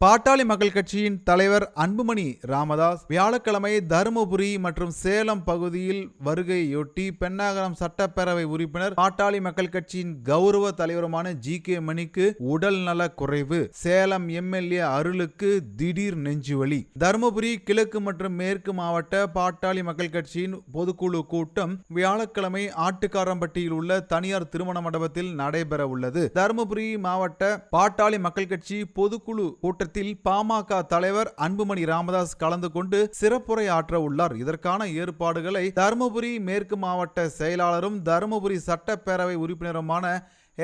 பாட்டாளி மக்கள் கட்சியின் தலைவர் அன்புமணி ராமதாஸ் வியாழக்கிழமை தருமபுரி மற்றும் சேலம் பகுதியில் வருகையொட்டி பெண்ணாகரம் சட்டப்பேரவை உறுப்பினர் பாட்டாளி மக்கள் கட்சியின் கௌரவ தலைவருமான ஜி. கே. மணிக்கு உடல் நல குறைவு சேலம் எம்எல்ஏ அருளுக்கு திடீர் நெஞ்சுவலி. தருமபுரி கிழக்கு மற்றும் மேற்கு மாவட்ட பாட்டாளி மக்கள் கட்சியின் பொதுக்குழு கூட்டம் வியாழக்கிழமை ஆட்டுக்காரம்பட்டியில் உள்ள தனியார் திருமண மண்டபத்தில் நடைபெற உள்ளது தருமபுரி மாவட்ட பாட்டாளி மக்கள் கட்சி பொதுக்குழு கூட்ட கூட்டத்தில் பாமக தலைவர் அன்புமணி ராமதாஸ் கலந்து கொண்டு சிறப்புரை ஆற்ற உள்ளார். இதற்கான ஏற்பாடுகளை தருமபுரி மேற்கு மாவட்ட செயலாளரும் தருமபுரி சட்டப்பேரவை உறுப்பினருமான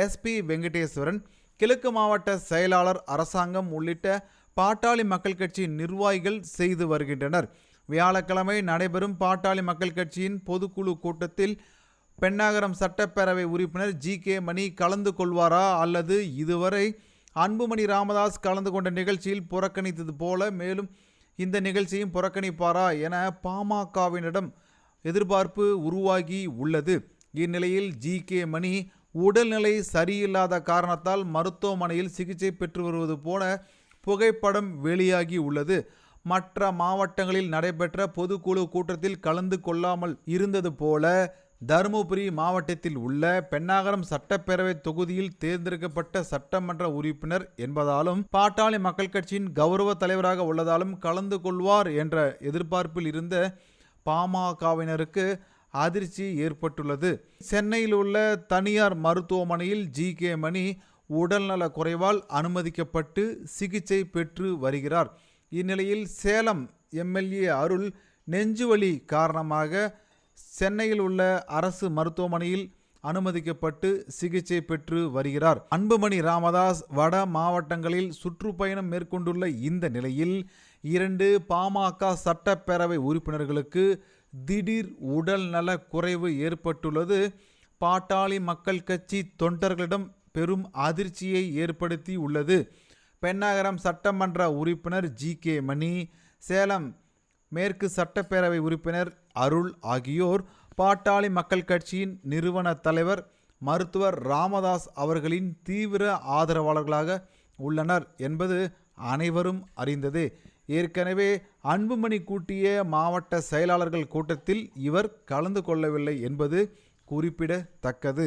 எஸ்பி வெங்கடேஸ்வரன் கிழக்கு மாவட்ட செயலாளர் அரசாங்கம் உள்ளிட்ட பாட்டாளி மக்கள் கட்சி நிர்வாகிகள் செய்து வருகின்றனர். வியாழக்கிழமை நடைபெறும் பாட்டாளி மக்கள் கட்சியின் பொதுக்குழு கூட்டத்தில் பெண்ணாகரம் சட்டப்பேரவை உறுப்பினர் ஜி கே மணி கலந்து கொள்வாரா அல்லது இதுவரை அன்புமணி ராமதாஸ் கலந்து கொண்ட நிகழ்ச்சியில் புறக்கணித்தது போல மேலும் இந்த நிகழ்ச்சியும் புறக்கணிப்பாரா என பாமகவினிடம் எதிர்பார்ப்பு உருவாகி உள்ளது. இந்நிலையில் ஜி. கே. மணி உடல்நிலை சரியில்லாத காரணத்தால் மருத்துவமனையில் சிகிச்சை பெற்று வருவது போல புகைப்படம் வெளியாகி உள்ளது. மற்ற மாவட்டங்களில் நடைபெற்ற பொதுக்குழு கூட்டத்தில் கலந்து கொள்ளாமல் இருந்தது போல தருமபுரி மாவட்டத்தில் உள்ள பெண்ணாகரம் சட்டப்பேரவை தொகுதியில் தேர்ந்தெடுக்கப்பட்ட சட்டமன்ற உறுப்பினர் என்பதாலும் பாட்டாளி மக்கள் கட்சியின் கௌரவ தலைவராக உள்ளதாலும் கலந்து கொள்வார் என்ற எதிர்பார்ப்பில் இருந்த பாமகவினருக்கு அதிர்ச்சி ஏற்பட்டுள்ளது. சென்னையில் உள்ள தனியார் மருத்துவமனையில் ஜி. கே. மணி உடல்நல குறைவால் அனுமதிக்கப்பட்டு சிகிச்சை பெற்று வருகிறார். இந்நிலையில் சேலம் எம்எல்ஏ அருள் நெஞ்சுவலி காரணமாக சென்னையில் உள்ள அரசு மருத்துவமனையில் அனுமதிக்கப்பட்டு சிகிச்சை பெற்று வருகிறார். அன்புமணி ராமதாஸ் வட மாவட்டங்களில் சுற்றுப்பயணம் மேற்கொண்டுள்ள இந்த நிலையில் இரண்டு பாமக சட்டப்பேரவை உறுப்பினர்களுக்கு திடீர் உடல் நல குறைவு ஏற்பட்டுள்ளது. பாட்டாளி மக்கள் கட்சி தொண்டர்களிடம் பெரும் அதிர்ச்சியை ஏற்படுத்தி உள்ளது பெண்ணாகரம் சட்டமன்ற உறுப்பினர் ஜி கே மணி சேலம் மேற்கு சட்டப்பேரவை உறுப்பினர் அருள் ஆகியோர் பாட்டாளி மக்கள் கட்சியின் நிறுவன தலைவர் மருத்துவர் ராமதாஸ் அவர்களின் தீவிர ஆதரவாளர்களாக உள்ளனர் என்பது அனைவரும் அறிந்தது. ஏற்கனவே அன்புமணி கூட்டிய மாவட்ட செயலாளர்கள் கூட்டத்தில் இவர் கலந்து கொள்ளவில்லை என்பது குறிப்பிடத்தக்கது.